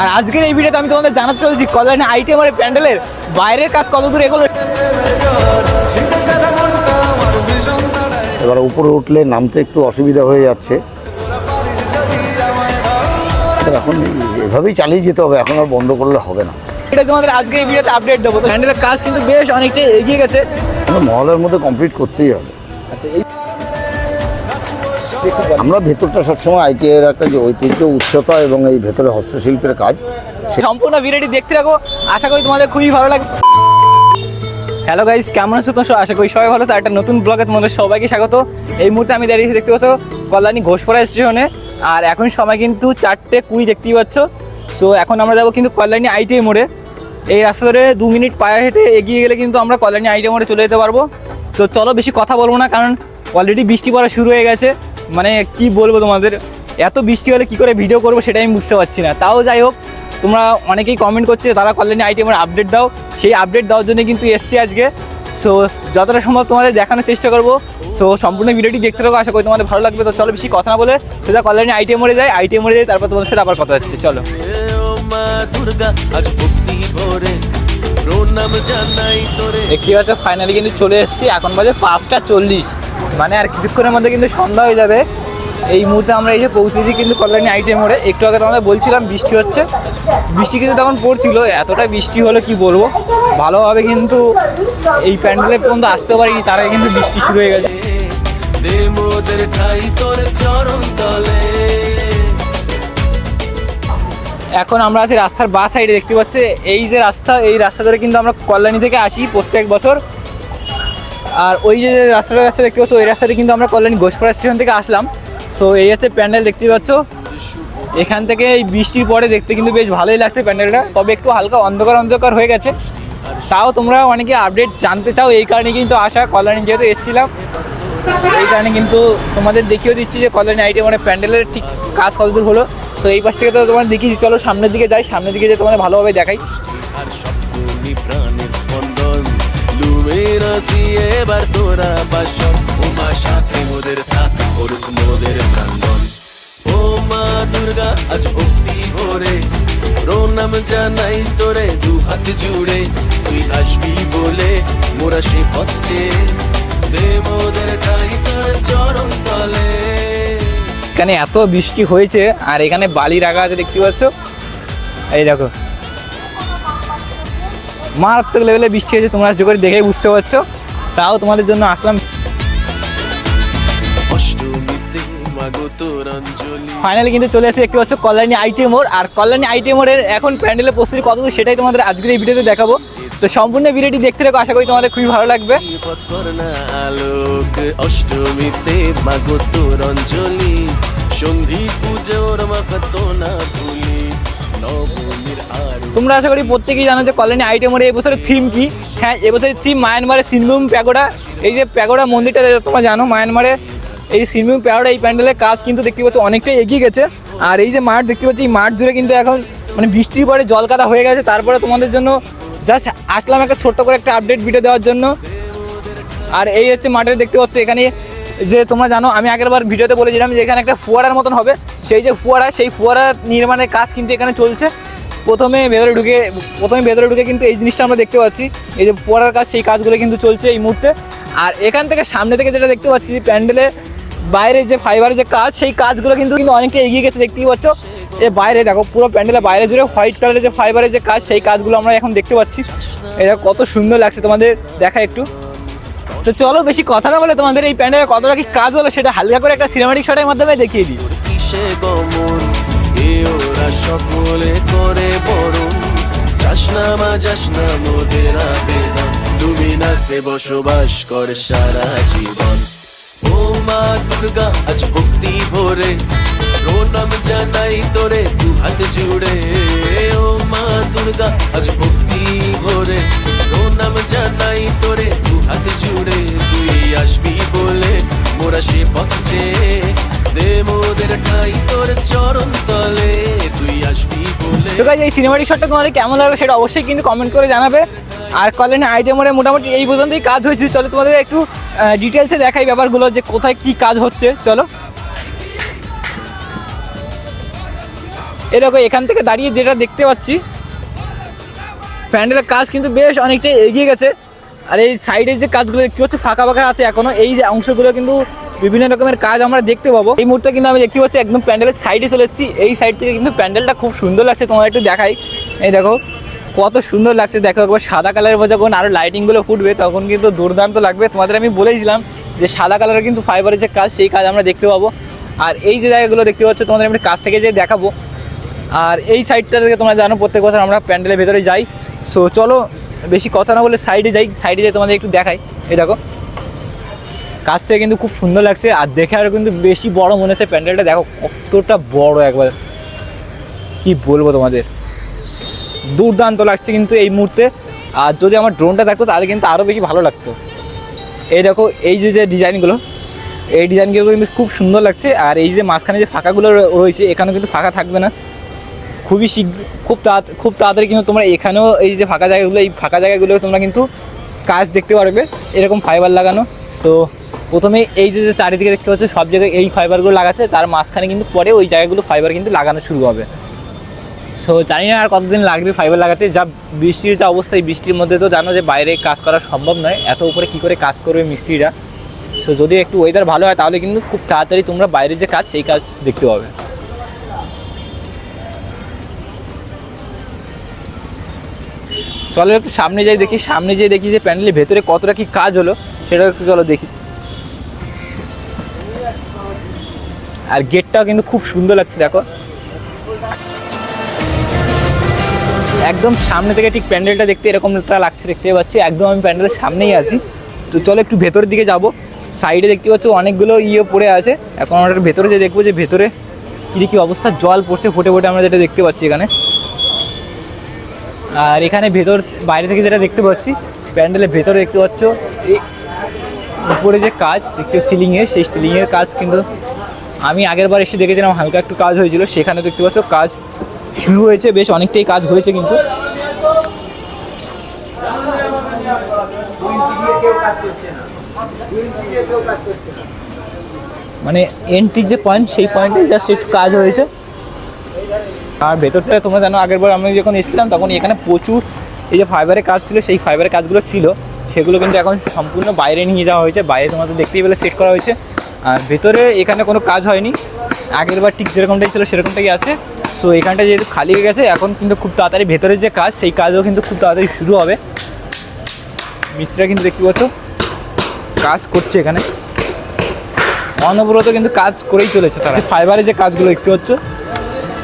আর আজকের এই ভিডিওতে আমি তোমাদের জানাতে চলছি কল্যাণী আইটেম আর প্যান্ডেলের বাইরের কাজ কত দূর এগুলো। এবার উপরে উঠলে নামতে একটু অসুবিধা হয়ে যাচ্ছে। এখন এভাবেই চালিয়ে যেতে হবে এখন আর বন্ধ করলে হবে না। এটা তোমাদের আজকে এই ভিডিওতে আপডেট দেবো। প্যান্ডেলের কাজ কিন্তু বেশ অনেকটাই এগিয়ে গেছে। মহলের মধ্যে কমপ্লিট করতেই হবে। আচ্ছা এই আমরা ভেতরটা সবসময় আইটি এর একটা যে ঐতিহ্য, উচ্চতা এবং এই ভেতরে হস্তশিল্পের কাজ সম্পূর্ণ ভিডিওটি দেখতে রাখো আশা করি তোমাদের খুবই ভালো লাগবে। হ্যালো গাইজ কেমন আছো তো আশা করি সবাই ভালো আছে। একটা নতুন ব্লগে তোমাদের সবাইকে স্বাগত। এই মুহূর্তে আমি দাঁড়িয়ে দেখতে পাচ্ছ, কল্যাণী ঘোষপাড়া স্টেশনে আর এখন সময় কিন্তু চারটে কুড়ি, দেখতেই পাচ্ছ। সো এখন আমরা যাব কিন্তু কল্যাণী আইটিআই মোড়ে। এই রাস্তা ধরে দু মিনিট পায়ে হেঁটে এগিয়ে গেলে কিন্তু আমরা কল্যাণী আইটিআই মোড়ে চলে যেতে পারব। তো চলো, বেশি কথা বলব না, কারণ অলরেডি বৃষ্টি পড়া শুরু হয়ে গেছে। মানে কি বলব তোমাদের? এত বৃষ্টি হলে কি করে ভিডিও করব সেটা আমি বুঝতে পারছি না। তাও যাই হোক তোমরা অনেকেই কমেন্ট করছে তারা কল্যাণী আইটেমের আপডেট দাও। সেই আপডেট দেওয়ার জন্য কিন্তু এসছি আজকে। সো যতটা সম্ভব তোমাদের দেখানোর চেষ্টা করব। সো সম্পূর্ণ ভিডিওটি দেখতে থাকো আশা করি তোমাদের ভালো লাগবে। তো চলো বেশি কথা না বলে সেটা কল্যাণী আইটেম মরে যায়। আইটেম মরে যায় তারপর তোমাদের সাথে আবার কথা হচ্ছে। চলো। দেখতে পাচ্ছ ফাইনালি কিন্তু চলে এসেছি। এখন বাজে পাঁচটা চল্লিশ। মানে আর কিছুক্ষণের মধ্যে কিন্তু সন্ধ্যা হয়ে যাবে। এই মুহূর্তে আমরা এই যে পৌঁছেছি কিন্তু কল্যাণী আইটেম মোড়ে। একটু আগে তোমাদের বলছিলাম বৃষ্টি হচ্ছে। বৃষ্টি কিন্তু তখন পড়ছিল, এতটা বৃষ্টি হলো কি বলব? ভালোভাবে কিন্তু এই প্যান্ডেলে পর্যন্ত আসতে পারিনি, তার কিন্তু বৃষ্টি শুরু হয়ে গেছে। এখন আমরা আছি রাস্তার বা সাইডে দেখতে পাচ্ছি? এই যে রাস্তা, এই রাস্তা ধরে কিন্তু আমরা কল্যাণী থেকে আসি প্রত্যেক বছর। আর ওই যে রাস্তাটা রাস্তা দেখতে পাচ্ছ, ওই রাস্তাতে কিন্তু আমরা কল্যাণী ঘোষপাড়া স্টেশন থেকে আসলাম। সো এই হচ্ছে প্যান্ডেল দেখতে পাচ্ছ। এখান থেকে এই বৃষ্টির পরে দেখতে কিন্তু বেশ ভালোই লাগছে প্যান্ডেলটা। তবে একটু হালকা অন্ধকার অন্ধকার হয়ে গেছে। তাও তোমরা অনেকে আপডেট জানতে চাও, এই কারণে কিন্তু আসা কল্যাণী যেহেতু এসেছিলাম, এই কারণে কিন্তু তোমাদের দেখিয়ে দিচ্ছি যে কল্যাণী আইটেম মানে প্যান্ডেলের ঠিক কাজ কতদূর হলো। তো এই পাশ থেকে তো তোমার দেখিয়েছি, চলো সামনের দিকে যাই, সামনের দিকে যে তোমাদের ভালোভাবে দেখাই। আর সপ্তমী প্রাণের লুমের এবার তোরা বাসন। ও মা, সাথে মোদের থাক, করুক মোদের প্রাঙ্গন ও মা, দুর্গা, আজ ভক্তি জানাই তোরে, দু হাত জুড়ে। তুই আসবি বলে মোরা সে পথ চেয়ে। ঠাই তোর চরণ তলে। এখানে এত বৃষ্টি হয়েছে, আর এখানে বালি রাখা আছে দেখতে পাচ্ছ? এই দেখো। মারাত্মক লেভেলে বৃষ্টি হয়েছে, তোমরা করে দেখেই বুঝতে পারছ। তাও তোমাদের জন্য আসলাম। মাগো ফাইনালি কিন্তু চলে এসে একটু হচ্ছে কল্যাণী আইটি মোড়। আর কল্যাণী আইটি মোড়ের এখন প্যান্ডেলের প্রস্তুতি কত সেটাই তোমাদের আজকের এই ভিডিওতে দেখাবো। তো সম্পূর্ণ ভিডিওটি দেখতে রেখো আশা করি তোমাদের খুবই ভালো লাগবে। মাগো সন্ধি পুজোর মাহাতো না তোমরা আশা করি প্রত্যেকেই জানো যে কল্যাণী আইটেমের এই বছরের থিম কি? হ্যাঁ এবছরের থিম মায়ানমারের সিনভূম প্যাগোডা। এই যে প্যাগোডা মন্দিরটা তোমরা জানো, মায়ানমারে এই সিনভূম প্যাগোডা, এই প্যান্ডেলের কাজ কিন্তু দেখতে পাচ্ছ অনেকটাই এগিয়ে গেছে। আর এই যে মাঠ দেখতে পাচ্ছি, এই মাঠ জুড়ে কিন্তু এখন মানে বৃষ্টির পরে জল কাদা হয়ে গেছে। তারপরে তোমাদের জন্য জাস্ট আসলাম একটা ছোট্ট করে একটা আপডেট ভিডিও দেওয়ার জন্য। আর এই হচ্ছে মাঠে দেখতে পাচ্ছ এখানে যে তোমরা জানো, আমি আগেরবার ভিডিওতে বলেছিলাম যে এখানে একটা ফুয়ারার মতন হবে। সেই যে ফুয়ারা, সেই ফুয়ারা নির্মাণের কাজ কিন্তু এখানে চলছে। প্রথমে ভেতরে ঢুকে, প্রথমে ভেতরে ঢুকে কিন্তু এই জিনিসটা আমরা দেখতে পাচ্ছি। এই যে ফুয়ারার কাজ, সেই কাজগুলো কিন্তু চলছে এই মুহূর্তে। আর এখান থেকে সামনে থেকে যেটা দেখতে পাচ্ছি, প্যান্ডেলে বাইরে যে ফাইবারের যে কাজ, সেই কাজগুলো কিন্তু কিন্তু অনেকটা এগিয়ে গেছে, দেখতেই পাচ্ছ। এ বাইরে দেখো, পুরো প্যান্ডেলের বাইরে জুড়ে হোয়াইট কালারের যে ফাইবারের যে কাজ, সেই কাজগুলো আমরা এখন দেখতে পাচ্ছি। এটা কত সুন্দর লাগছে তোমাদের দেখা একটু। তো চলো বেশি কথা না বলে তোমাদের এই প্যান্ডেলে কতটা কি কাজ হলো সেটা হালকা করে একটা সিনেমাটিক শটের মাধ্যমে দেখিয়ে দিই। তুমি না সে বসবাস করে সারা জীবন। ও মা দুর্গা, আজ ভক্তি ভরে। প্রণাম জানাই তোরে, দু হাত জুড়ে। ও মা দুর্গা, আজ ভক্তি ভরে। প্রণাম জানাই মোরা সে পথ। দে মোদের ঠাই তোর চরণ তলে তুই আসবি বলে। Guys, এই সিনেমাটিক শটটা তোমাদের কেমন লাগল সেটা অবশ্যই কিন্তু কমেন্ট করে জানাবে। আর কল্যাণী মোড়ে মোটামুটি এই পর্যন্তই কাজ হয়েছে। চলো তোমাদের একটু ডিটেলসে দেখাই ব্যাপারগুলো যে কোথায় কি কাজ হচ্ছে। চলো। এরকম এখান থেকে দাঁড়িয়ে যেটা দেখতে পাচ্ছি প্যান্ডেলের কাজ কিন্তু বেশ অনেকটাই এগিয়ে গেছে। আর এই সাইডে যে কাজগুলো দেখতে পাচ্ছি ফাঁকা ফাঁকা আছে এখনও। এই যে অংশগুলো কিন্তু বিভিন্ন রকমের কাজ আমরা দেখতে পাবো। এই মুহূর্তে কিন্তু আমি দেখতে পাচ্ছি একদম প্যান্ডেলের সাইডে চলে এসেছি। এই সাইড থেকে কিন্তু প্যান্ডেলটা খুব সুন্দর লাগছে তোমার একটু দেখাই। এই দেখো, কত সুন্দর লাগছে। দেখো, একবার সাদা কালারের মধ্যে যখন আরও লাইটিংগুলো ফুটবে, তখন কিন্তু দুর্দান্ত লাগবে। তোমাদের আমি বলেছিলাম যে সাদা কালারের কিন্তু ফাইবারের যে কাজ, সেই কাজ আমরা দেখতে পাবো। আর এই যে জায়গাগুলো দেখতে পাচ্ছ, তোমাদের আমি কাছ থেকে যে দেখাবো। আর এই সাইডটা থেকে তোমরা জানো, প্রত্যেক বছর আমরা প্যান্ডেলের ভেতরে যাই। সো চলো, বেশি কথা না বলে সাইডে যাই। সাইডে যাই তোমাদের একটু দেখাই। এই দেখো। কাছ থেকে কিন্তু খুব সুন্দর লাগছে, আর দেখে আরও কিন্তু বেশি বড় মনে হচ্ছে প্যান্ডেলটা। দেখো কতটা বড় একবার। কি বলব তোমাদের? দুর্দান্ত লাগছে কিন্তু এই মুহূর্তে। আর যদি আমার ড্রোনটা থাকতো, তাহলে কিন্তু আরও বেশি ভালো লাগতো। এই দেখো, এই যে যে ডিজাইনগুলো এই ডিজাইনগুলো কিন্তু খুব সুন্দর লাগছে। আর এই যে মাঝখানে যে ফাঁকাগুলো রয়েছে, এখানেও কিন্তু ফাঁকা থাকবে না। খুবই শীঘ্র, খুব তাড়া, খুব তাড়াতাড়ি কিন্তু তোমরা এখানেও এই যে ফাঁকা জায়গাগুলো, এই ফাঁকা জায়গাগুলো তোমরা কিন্তু কাজ দেখতে পারবে। এরকম ফাইবার লাগানো। সো প্রথমে এই যে যে চারিদিকে দেখতে পাচ্ছ, সব জায়গায় এই ফাইবারগুলো লাগাচ্ছে, তার মাঝখানে কিন্তু পরে ওই জায়গাগুলো ফাইবার কিন্তু লাগানো শুরু হবে। সো জানি না আর কতদিন লাগবে ফাইবার লাগাতে, যা বৃষ্টির যা অবস্থা, এই বৃষ্টির মধ্যে তো জানো যে বাইরে কাজ করা সম্ভব নয়, এত উপরে কী করে কাজ করবে মিস্ত্রিরা। সো যদি একটু ওয়েদার ভালো হয়, তাহলে কিন্তু খুব তাড়াতাড়ি তোমরা বাইরের যে কাজ, সেই কাজ দেখতে পাবে। চলো একটু সামনে যাই দেখি, সামনে যেয়ে দেখি যে প্যান্ডেলের ভেতরে কতটা কি কাজ হলো, সেটা একটু চলো দেখি। আর গেটটাও কিন্তু খুব সুন্দর লাগছে, দেখো। একদম সামনে থেকে ঠিক প্যান্ডেলটা দেখতে এরকম একটা লাগছে, দেখতে পাচ্ছি? একদম আমি প্যান্ডেলের সামনেই আছি। তো চলো একটু ভেতরের দিকে যাব। সাইডে দেখতে পাচ্ছ অনেকগুলো ইয়ে পড়ে আছে। এখন আমরা ভেতরে যে দেখব যে ভেতরে কী কী অবস্থা, জল পড়ছে, ফোটে ফোটে আমরা যেটা দেখতে পাচ্ছি এখানে। আর এখানে ভেতর, বাইরে থেকে যেটা দেখতে পাচ্ছি, প্যান্ডেলের ভেতরে দেখতে পাচ্ছ উপরে যে কাজ, দেখতে সিলিংয়ের সেই সিলিংয়ের কাজ কিন্তু আমি আগের বার এসে দেখেছিলাম হালকা একটু কাজ হয়েছিল, সেখানে দেখতে পাচ্ছ কাজ শুরু হয়েছে, বেশ অনেকটাই কাজ হয়েছে কিন্তু। মানে এন্ট্রির যে পয়েন্ট সেই পয়েন্টে জাস্ট একটু কাজ হয়েছে। আর ভেতরটা তোমরা জানো আগেরবার আমি যখন এসেছিলাম, তখন এখানে প্রচুর এই যে ফাইবারের কাজ ছিল, সেই ফাইবারের কাজগুলো ছিল, সেগুলো কিন্তু এখন সম্পূর্ণ বাইরে নিয়ে যাওয়া হয়েছে। বাইরে তোমাদের দেখতেই পেলে সেট করা হয়েছে। আর ভেতরে এখানে কোনো কাজ হয়নি। আগেরবার ঠিক যেরকমটাই ছিল, সেরকমটাই আছে। সো এখানটা যেহেতু খালি হয়ে গেছে, এখন কিন্তু খুব তাড়াতাড়ি ভেতরের যে কাজ, সেই কাজও কিন্তু খুব তাড়াতাড়ি শুরু হবে। মিস্ত্রিরা কিন্তু দেখতে পাচ্ছ, কাজ করছে এখানে। অনবরত কিন্তু কাজ করেই চলেছে তারা। ফাইবারের যে কাজগুলো দেখতে পাচ্ছ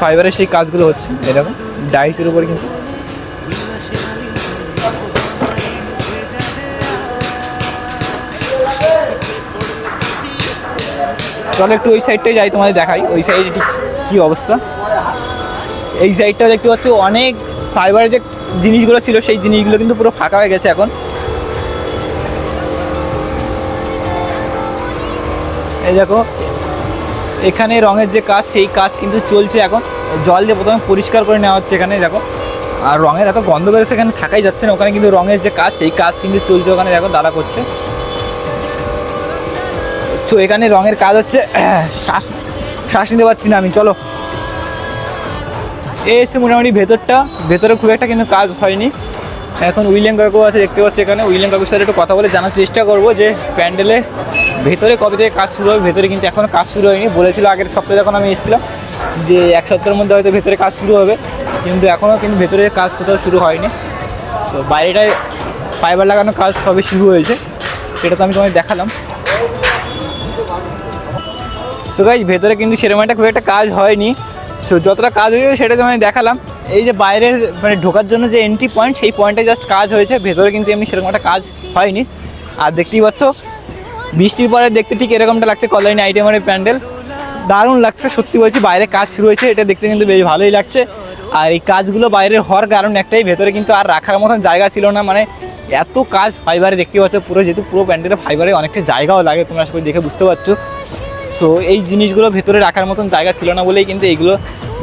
ফাইবারের সেই কাজগুলো হচ্ছে, এরকম ডাইসের উপর কিন্তু। চলো একটু ওই সাইডটাই যাই, তোমাদের দেখাই। ওই সাইডে ঠিক কী অবস্থা? এই সাইডটা দেখতে পাচ্ছ, অনেক ফাইবারের যে জিনিসগুলো ছিল, সেই জিনিসগুলো কিন্তু পুরো ফাঁকা হয়ে গেছে এখন। এই দেখো, এখানে রঙের যে কাজ, সেই কাজ কিন্তু চলছে এখন। জল দিয়ে প্রথমে পরিষ্কার করে নেওয়া হচ্ছে এখানে, দেখো। আর রঙের এত গন্ধ বেরোচ্ছে, এখানে থাকাই যাচ্ছে না। ওখানে কিন্তু রঙের যে কাজ, সেই কাজ কিন্তু চলছে ওখানে, দেখো, দাদা করছে। তো এখানে রঙের কাজ হচ্ছে শ্বাস শ্বাস নিতে পারছি না আমি, চলো। এ এসে মোটামুটি ভেতরটা, ভেতরে খুব একটা কিন্তু কাজ হয়নি। এখন উইলিয়াম কাকু আছে, দেখতে পাচ্ছি এখানে। উইলিয়াম কাকুর সাথে একটু কথা বলে জানার চেষ্টা করব যে প্যান্ডেলে ভেতরে কবে থেকে কাজ শুরু হবে, ভেতরে কিন্তু এখনও কাজ শুরু হয়নি। বলেছিল আগের সপ্তাহে যখন আমি এসেছিলাম যে এক সপ্তাহের মধ্যে হয়তো ভেতরে কাজ শুরু হবে, কিন্তু এখনও কিন্তু ভেতরে কাজ কোথাও শুরু হয়নি। তো বাইরেটায় ফাইবার লাগানোর কাজ সবে শুরু হয়েছে, সেটা তো আমি তোমায় দেখালাম। সো গাইজ ভেতরে কিন্তু সেরকম একটা খুব একটা কাজ হয়নি। সো যতটা কাজ হয়েছে সেটা তোমায় দেখালাম। এই যে বাইরে মানে ঢোকার জন্য যে এন্ট্রি পয়েন্ট সেই পয়েন্টে জাস্ট কাজ হয়েছে। ভেতরে কিন্তু এমনি সেরকম একটা কাজ হয়নি। আর দেখতেই পাচ্ছ, বৃষ্টির পরে দেখতে ঠিক এরকমটা লাগছে কলোনি আইটেমের প্যান্ডেল। দারুণ লাগছে, সত্যি বলছি, বাইরে কাজ শুরু হয়েছে, এটা দেখতে কিন্তু বেশ ভালোই লাগছে। আর এই কাজগুলো বাইরের হওয়ার কারণ একটাই, ভেতরে কিন্তু আর রাখার মতন জায়গা ছিল না। মানে এত কাজ ফাইবারে দেখতে পাচ্ছ, পুরো যেহেতু পুরো প্যান্ডেলে ফাইবারে অনেকটা জায়গাও লাগে, তোমরা করি দেখে বুঝতে পারছ। সো এই জিনিসগুলো ভেতরে রাখার মতন জায়গা ছিল না বলেই কিন্তু এইগুলো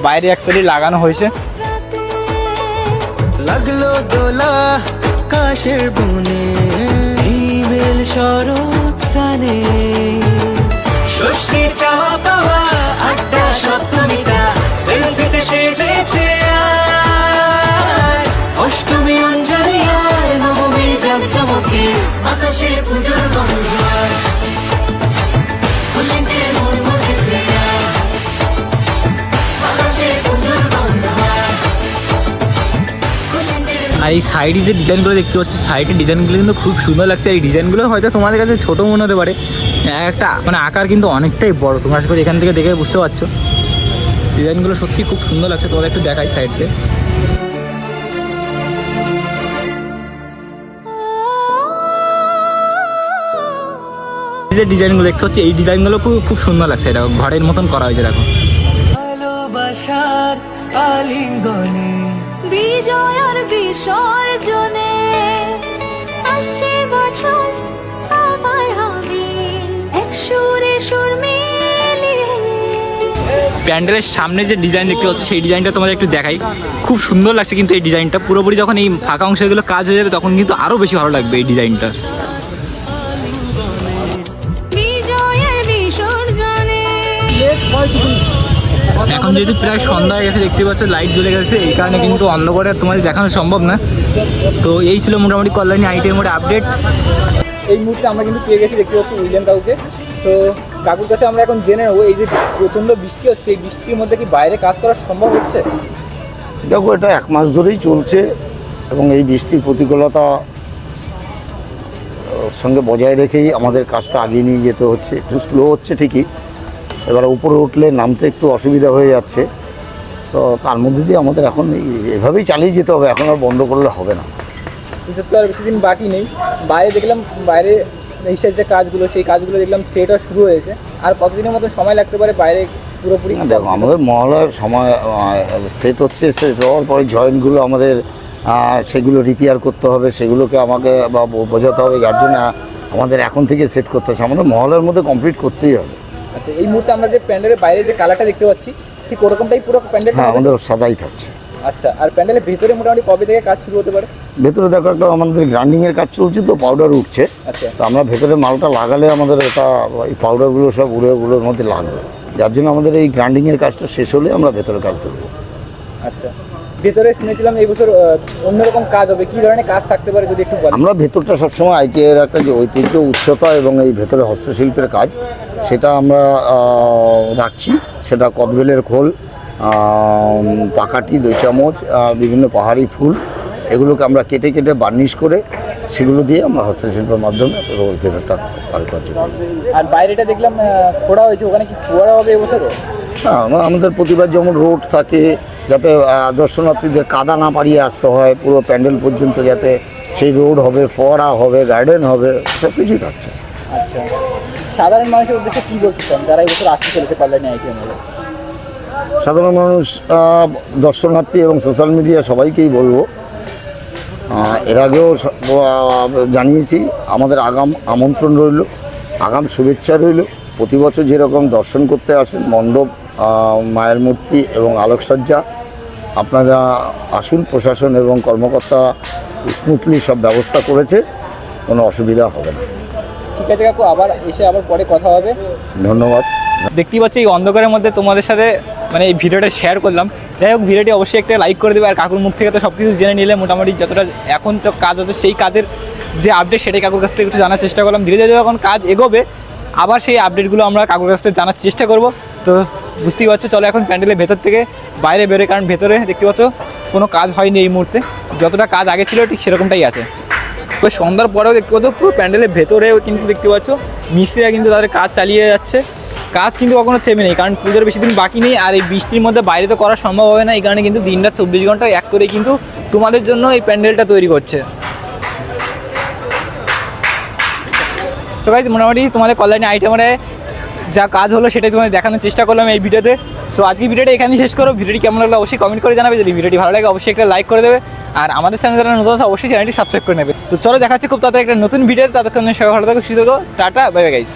বাইরে অ্যাকচুয়ালি লাগানো হয়েছে। আড্ডা অষ্টমী অঞ্জলি আর নবমী জাকজমকে আকাশে পুজোর আর এই সাইডে যে ডিজাইনগুলো দেখতে পাচ্ছি, সাইডের ডিজাইনগুলো কিন্তু খুব সুন্দর লাগছে। এই ডিজাইনগুলো হয়তো তোমাদের কাছে ছোটো মনে হতে পারে। একটা মানে আকার কিন্তু অনেকটাই বড়। তোমরা আশা করি এখান থেকে দেখে বুঝতে পারছ। ডিজাইনগুলো সত্যি খুব সুন্দর লাগছে। তোমাদের একটু দেখাই সাইডে। যে ডিজাইনগুলো দেখতে হচ্ছে এই ডিজাইনগুলো খুব খুব সুন্দর লাগছে। এটা ঘরের মতন করা হয়েছে, দেখো। ভালোবাসার আলিঙ্গনে বিসর্জনে। আসছে বছর, আবার হবে। এক সুরে সুর প্যান্ডেলের সামনে যে ডিজাইন দেখতে পাচ্ছ, সেই ডিজাইনটা তোমাদের একটু দেখাই। খুব সুন্দর লাগছে কিন্তু এই ডিজাইনটা পুরোপুরি যখন এই ফাঁকা অংশগুলো কাজ হয়ে যাবে, তখন কিন্তু আরও বেশি ভালো লাগবে এই ডিজাইনটা এখন যেহেতু প্রায় সন্ধ্যা হয়ে গেছে দেখতে পাচ্ছ লাইট জ্বলে গেছে এই কারণে কিন্তু অন্ধকারে তোমাদের দেখানো সম্ভব না। তো এই ছিল মোটামুটি কল্যাণী আইটেমের আপডেট এই মুহূর্তে আমরা কিন্তু পেয়ে গেছি দেখতে পাচ্ছি উইলিয়াম কাকুকে। তো কাকুর কাছে আমরা এখন জেনে নেব এই যে প্রচণ্ড বৃষ্টি হচ্ছে এই বৃষ্টির মধ্যে কি বাইরে কাজ করা সম্ভব হচ্ছে? দেখো এটা এক মাস ধরেই চলছে এবং এই বৃষ্টির প্রতিকূলতা সঙ্গে বজায় রেখেই আমাদের কাজটা আগিয়ে নিয়ে যেতে হচ্ছে। একটু স্লো হচ্ছে ঠিকই এবারে উপরে উঠলে নামতে একটু অসুবিধা হয়ে যাচ্ছে। তো তার মধ্যে দিয়ে আমাদের এখন এভাবেই চালিয়ে যেতে হবে এখন আর বন্ধ করলে হবে না। পুজোর তো আর বেশি দিন বাকি নেই। বাইরে দেখলাম বাইরে এইসব যে কাজগুলো সেই কাজগুলো দেখলাম সেটা শুরু হয়েছে। আর কতদিনের মতো সময় লাগতে পারে বাইরে পুরোপুরি? দেখো আমাদের মহালয়ের সময় সেট হচ্ছে সেট হওয়ার পরে জয়েন্টগুলো আমাদের সেগুলো রিপেয়ার করতে হবে সেগুলোকে আমাকে বা বো- বোঝাতে হবে যার জন্য আমাদের এখন থেকে সেট করতে হচ্ছে আমাদের মহলের মধ্যে কমপ্লিট করতেই হবে। আচ্ছা এই মুহূর্তে আমরা যে প্যান্ডেলের বাইরে যে কালারটা দেখতে পাচ্ছি ঠিক ওরকমটাই পুরো প্যান্ডেল হ্যাঁ আমাদের সাদাই থাকছে। আচ্ছা আর প্যান্ডেলের ভেতরে মোটামুটি কবে থেকে কাজ শুরু হতে পারে? ভেতরে দেখো একটা আমাদের গ্রাইন্ডিংয়ের কাজ চলছে তো পাউডার উঠছে। আচ্ছা। তো আমরা ভেতরে মালটা লাগালে আমাদের এটা এই পাউডারগুলো সব উড়ে ওগুলোর মধ্যে লাগবে। যার জন্য আমাদের এই গ্রাইন্ডিংয়ের কাজটা শেষ হলে আমরা ভেতরে কাজ করব আচ্ছা। ভেতরে শুনেছিলাম এই বছর অন্যরকম কাজ হবে। কি ধরনের কাজ থাকতে পারে যদি একটু আমরা ভেতরটা সবসময় আইটি এর একটা যে ঐতিহ্য উচ্চতা এবং এই ভেতরে হস্তশিল্পের কাজ সেটা আমরা রাখছি। সেটা কদবেলের খোল পাকাটি দই চামচ বিভিন্ন পাহাড়ি ফুল এগুলোকে আমরা কেটে কেটে বার্নিশ করে সেগুলো দিয়ে আমরা হস্তশিল্পের মাধ্যমে ভেতরটা কারুকার্য করি আর বাইরেটা দেখলাম খোঁড়া হয়েছে। ওখানে কি ফোয়ারা হবে এবছরও? হ্যাঁ আমাদের প্রতিবার যেমন রোড থাকে যাতে দর্শনার্থীদের কাদা না পাড়িয়ে আসতে হয় পুরো প্যান্ডেল পর্যন্ত যাতে সেই রোড হবে ফোয়ারা হবে গার্ডেন হবে সব কিছুই থাকছে। আচ্ছা। সাধারণ মানুষের উদ্দেশ্যে কি বলতে চান? যারা এই বছর আসতে চলেছে কল্যাণী সাধারণ মানুষ দর্শনার্থী এবং সোশ্যাল মিডিয়া সবাইকেই বলব। এর আগেও জানিয়েছি আমাদের আগাম আমন্ত্রণ রইল আগাম শুভেচ্ছা রইল। প্রতি বছর যেরকম দর্শন করতে আসেন মণ্ডপ মায়ের মূর্তি এবং আলোকসজ্জা আপনারা আসুন প্রশাসন এবং কর্মকর্তা স্মুথলি সব ব্যবস্থা করেছে কোনো অসুবিধা হবে না। ঠিক আছে কাকু আবার এসে আবার পরে কথা হবে। ধন্যবাদ। দেখতেই পাচ্ছি এই অন্ধকারের মধ্যে তোমাদের সাথে মানে এই ভিডিওটা শেয়ার করলাম। যাই হোক ভিডিওটি অবশ্যই একটা লাইক করে দেবে আর কাকুর মুখ থেকে তো সব কিছু জেনে নিলে মোটামুটি যতটা এখন তো কাজ হচ্ছে সেই কাজের যে আপডেট সেটাই কাকুর কাছ থেকে একটু জানার চেষ্টা করলাম। ধীরে ধীরে যখন কাজ এগোবে আবার সেই আপডেটগুলো আমরা কাকুর কাছ থেকে জানার চেষ্টা করব। তো বুঝতেই পারছ? চলো এখন প্যান্ডেলের ভেতর থেকে বাইরে বেরোয় কারণ ভেতরে দেখতে পাচ্ছ, কোনো কাজ হয়নি এই মুহূর্তে। যতটা কাজ আগে ছিল, ঠিক সেরকমটাই আছে। তো সন্ধ্যার পরেও দেখতে পাচ্ছ, পুরো প্যান্ডেলের ভেতরেও কিন্তু দেখতে পাচ্ছ, মিস্ত্রিরা কিন্তু তাদের কাজ চালিয়ে যাচ্ছে। কাজ কিন্তু কখনো থেমে নেই, কারণ পুজোর বেশি দিন বাকি নেই, আর এই বৃষ্টির মধ্যে বাইরে তো করা সম্ভব হবে না, এই কারণে কিন্তু দিন রাত চব্বিশ ঘণ্টা এক করে কিন্তু তোমাদের জন্য এই প্যান্ডেলটা তৈরি করছে। সো গাইজ মোটামুটি তোমাদের কল্যাণী আইটেমারে যা কাজ হলো সেটাই তোমাদের দেখানোর চেষ্টা করলাম এই ভিডিওতে। সো আজকে ভিডিওটা এখানেই শেষ করো। ভিডিওটি কেমন লাগল অবশ্যই কমেন্ট করে জানাবে। যদি ভিডিওটি ভালো লাগে, অবশ্যই একটা লাইক করে দেবে। আর আমাদের চ্যানেল যারা নতুন অবশ্যই চ্যানেলটি সাবস্ক্রাইব করে নেবে। তো চলো, দেখাচ্ছি খুব তাড়াতাড়ি একটা নতুন ভিডিও তাদের সবাই ভালো থাকো, সুস্থ টাটা বাই বাই গাইস